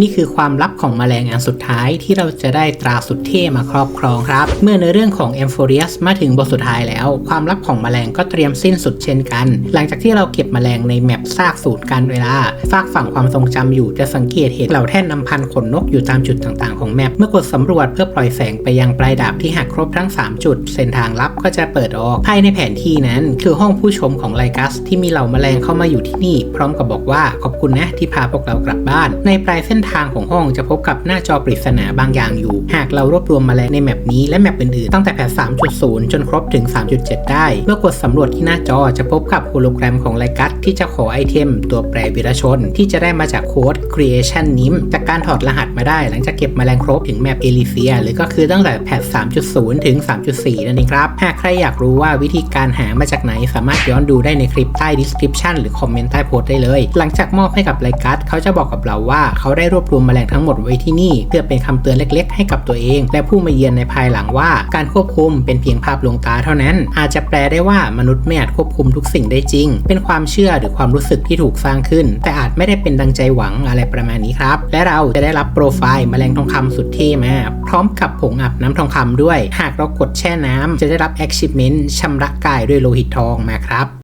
นี่คือความลับของแมลงอันสุดท้ายที่เราจะได้ตราสุดเท่มาครอบครองครับ เมื่อในเรื่องของ a m p h o r i u s มาถึงบทสุดท้ายแล้ว ความลับของแมลงก็เตรียมสิ้นสุดเช่นกัน หลังจากที่เราเก็บแมลงในแมปซากสูตรการเวลาฝากฝั่งความทรงจำอยู่จะสังเกตเห็นเหล่าแท่นนำพันขนนกอยู่ตามจุดต่างๆของแมปเมื่อกดสำรวจเพื่อปล่อยแสงไปยังปลายดาบที่หักครบทั้ง 3 จุด เส้นทางลับก็จะเปิดออกภายในแผนที่นั้น คือห้องผู้ชมของไลกัส ที่มีเหล่าแมลงเข้ามาอยู่ที่นี่ พร้อมกับบอกว่าขอบคุณนะที่พาพวกเรากลับบ้านในปลายเส้นทางของห้องจะพบกับหน้าจอปริศนาบางอย่างอยู่ หากเรารวบรวมมาแมลงในแมปนี้และแมปอื่นๆ ตั้งแต่แพท3.0 จนครบถึง 3.7 ได้ เมื่อกดสำรวจที่หน้าจอจะพบกับโฮโลแกรมของไลกัสที่จะขอไอเทม ตัวแปรวิรชน ที่จะได้มาจากโค้ด creation นิมจากการถอดรหัสมาได้ หลังจากเก็บมาแมลงครบถึงแมปเอลิเซีย หรือก็คือตั้งแต่แพท3.0 ถึง 3.4 นั่นเองครับ หากใครอยากรู้ว่าวิธีการหามาจากไหนสามารถย้อนดูได้ในคลิปใต้ description หรือคอมเมนต์ใต้โพสต์ได้เลย หลังจากมอบให้กับไลกัสเขาจะบอกกับเราว่าเขาได้รวบรวมแมลงทั้งหมดไว้ที่นี่ เพื่อเป็นคำเตือนเล็ก ๆ ให้กับตัวเอง และผู้มาเยือนในภายหลังว่า การควบคุมเป็นเพียงภาพลวงตาเท่านั้น อาจจะแปลได้ว่ามนุษย์ไม่อาจควบคุมทุกสิ่งได้จริง เป็นความเชื่อหรือความรู้สึกที่ถูกสร้างขึ้น แต่อาจไม่ได้เป็นดังใจหวังอะไรประมาณนี้ครับ และเราจะได้รับโปรไฟล์แมลงทองคำสุดเท่มาพร้อมกับผงอาบน้ำทองคำด้วย หากเรากดแช่น้ำจะได้รับ achievement ชำระกายด้วยโลหิตทองมาครับ